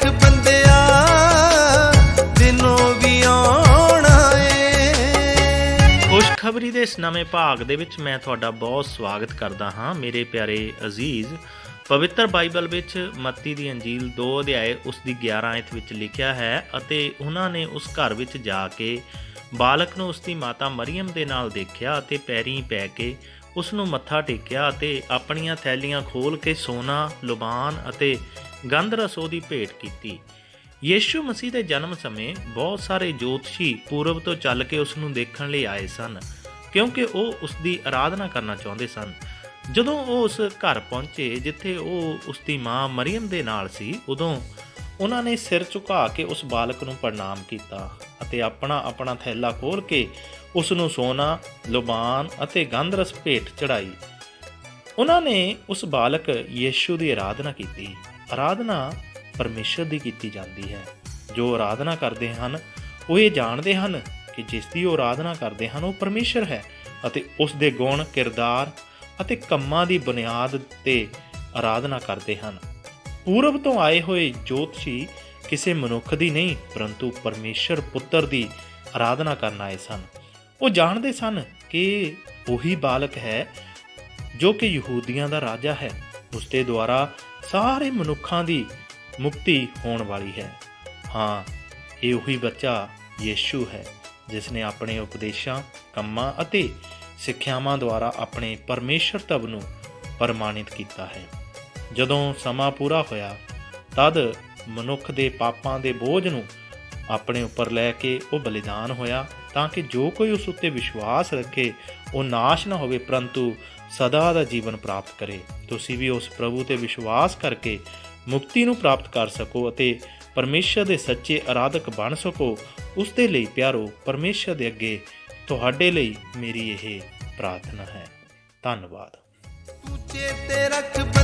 ਚੇਤੇ ਰੱਖ ਬੰਦਿਆ ਦਿਨੋਂ ਵੀ ਆਉਣਾ ਏ ਖੁਸ਼ਖਬਰੀ ਦੇ ਇਸ ਨਵੇਂ ਭਾਗ ਦੇ ਵਿੱਚ ਮੈਂ ਤੁਹਾਡਾ ਬਹੁਤ ਸਵਾਗਤ ਕਰਦਾ ਹਾਂ। ਮੇਰੇ ਪਿਆਰੇ ਅਜ਼ੀਜ਼, ਪਵਿੱਤਰ ਬਾਈਬਲ ਵਿੱਚ ਮੱਤੀ ਦੀ ਅੰਜੀਲ 2 ਅਧਿਆਏ ਉਸ ਦੀ 11 ਆਇਤ ਵਿੱਚ ਲਿਖਿਆ ਹੈ ਅਤੇ ਉਹਨਾਂ ਨੇ ਉਸ ਘਰ ਵਿੱਚ ਜਾ ਕੇ ਬਾਲਕ ਨੂੰ ਉਸ ਦੀ ਮਾਤਾ ਮਰੀਮ ਦੇ ਨਾਲ ਦੇਖਿਆ ਅਤੇ ਪੈਰੀਂ ਪੈ ਕੇ ਉਸ ਨੂੰ ਮੱਥਾ ਟੇਕਿਆ ਅਤੇ ਆਪਣੀਆਂ ਥੈਲੀਆਂ ਖੋਲ ਕੇ ਸੋਨਾ, ਲੁਬਾਨ ਅਤੇ ਗੰਧ ਰਸੋ ਦੀ ਭੇਟ ਕੀਤੀ। ਯੀਸ਼ੂ ਮਸੀਹ ਦੇ ਜਨਮ ਸਮੇਂ ਬਹੁਤ ਸਾਰੇ ਜੋਤਸ਼ੀ ਪੂਰਬ ਤੋਂ ਚੱਲ ਕੇ ਉਸ ਨੂੰ ਦੇਖਣ ਲਈ ਆਏ ਸਨ, ਕਿਉਂਕਿ ਉਹ ਉਸ ਦੀ ਆਰਾਧਨਾ ਕਰਨਾ ਚਾਹੁੰਦੇ ਸਨ। ਜਦੋਂ ਉਹ ਉਸ ਘਰ ਪਹੁੰਚੇ, ਜਿੱਥੇ ਉਹ ਉਸ ਦੀ ਮਾਂ ਮਰੀਮ ਦੇ ਨਾਲ ਸੀ, ਉਦੋਂ ਉਹਨਾਂ ਨੇ ਸਿਰ ਝੁਕਾ ਕੇ ਉਸ ਬਾਲਕ ਨੂੰ ਪ੍ਰਣਾਮ ਕੀਤਾ ਅਤੇ ਆਪਣਾ ਆਪਣਾ ਥੈਲਾ ਖੋਲ ਕੇ ਉਸ ਨੂੰ ਸੋਨਾ, ਲੁਬਾਨ ਅਤੇ ਗੰਧ ਰਸ ਭੇਟ ਚੜਾਈ ਉਹਨਾਂ ਨੇ ਉਸ ਬਾਲਕ ਯੀਸ਼ੂ ਦੀ ਆਰਾਧਨਾ ਕੀਤੀ। ਆਰਾਧਨਾ ਪਰਮੇਸ਼ਰ ਦੀ ਕੀਤੀ ਜਾਂਦੀ ਹੈ। ਜੋ ਆਰਾਧਨਾ ਕਰਦੇ ਹਨ, ਉਹ ਇਹ ਜਾਣਦੇ ਹਨ ਕਿ ਜਿਸ ਦੀ ਉਹ ਆਰਾਧਨਾ ਕਰਦੇ ਹਨ, ਉਹ ਪਰਮੇਸ਼ਰ ਹੈ ਅਤੇ ਉਸ ਦੇ ਗੁਣ, ਕਿਰਦਾਰ ਅਤੇ ਕੰਮਾਂ ਦੀ ਬੁਨਿਆਦ ਤੇ ਆਰਾਧਨਾ ਕਰਦੇ ਹਨ। ਪੂਰਬ ਤੋਂ ਆਏ ਹੋਏ ਜੋਤਸ਼ੀ ਕਿਸੇ ਮਨੁੱਖ ਦੀ ਨਹੀਂ, ਪਰੰਤੂ ਪਰਮੇਸ਼ਰ ਪੁੱਤਰ ਦੀ ਆਰਾਧਨਾ ਕਰਨ ਆਏ ਸਨ। ਉਹ ਜਾਣਦੇ ਸਨ ਕਿ ਉਹੀ ਬਾਲਕ ਹੈ ਜੋ ਕਿ ਯਹੂਦੀਆਂ ਦਾ ਰਾਜਾ ਹੈ। ਉਸ ਦੇ ਦੁਆਰਾ ਸਾਰੇ ਮਨੁੱਖਾਂ ਦੀ ਮੁਕਤੀ ਹੋਣ ਵਾਲੀ ਹੈ। ਹਾਂ, ਇਹ ਉਹੀ ਬੱਚਾ ਯੀਸ਼ੂ ਹੈ, ਜਿਸ ਨੇ ਆਪਣੇ ਉਪਦੇਸ਼ਾਂ, ਕੰਮਾਂ ਅਤੇ ਸਿੱਖਿਆਵਾਂ ਦੁਆਰਾ ਆਪਣੇ ਪਰਮੇਸ਼ਰਤਵ ਨੂੰ ਪ੍ਰਮਾਣਿਤ ਕੀਤਾ ਹੈ। ਜਦੋਂ ਸਮਾਂ ਪੂਰਾ ਹੋਇਆ, ਤਦ ਮਨੁੱਖ ਦੇ ਪਾਪਾਂ ਦੇ ਬੋਝ ਨੂੰ ਆਪਣੇ ਉੱਪਰ ਲੈ ਕੇ ਉਹ ਬਲੀਦਾਨ ਹੋਇਆ, ਤਾਂ ਕਿ ਜੋ ਕੋਈ ਉਸ ਉੱਤੇ ਵਿਸ਼ਵਾਸ ਰੱਖੇ, ਉਹ ਨਾਸ਼ ਨਾ ਹੋਵੇ, ਪਰੰਤੂ ਸਦਾ ਦਾ ਜੀਵਨ ਪ੍ਰਾਪਤ ਕਰੇ। ਤੁਸੀਂ ਵੀ ਉਸ ਪ੍ਰਭੂ ਤੇ ਵਿਸ਼ਵਾਸ ਕਰਕੇ ਮੁਕਤੀ ਨੂੰ ਪ੍ਰਾਪਤ ਕਰ ਸਕੋ ਅਤੇ ਪਰਮੇਸ਼ਰ ਦੇ ਸੱਚੇ ਆਰਾਧਕ ਬਣ ਸਕੋ। ਉਸ ਦੇ ਲਈ ਪਿਆਰੋ, ਪਰਮੇਸ਼ਰ ਦੇ ਅੱਗੇ ਤੁਹਾਡੇ ਲਈ ਮੇਰੀ ਇਹ ਪ੍ਰਾਰਥਨਾ ਹੈ। ਧੰਨਵਾਦ। ਤੂੰ ਚੇਤੇ ਰੱਖ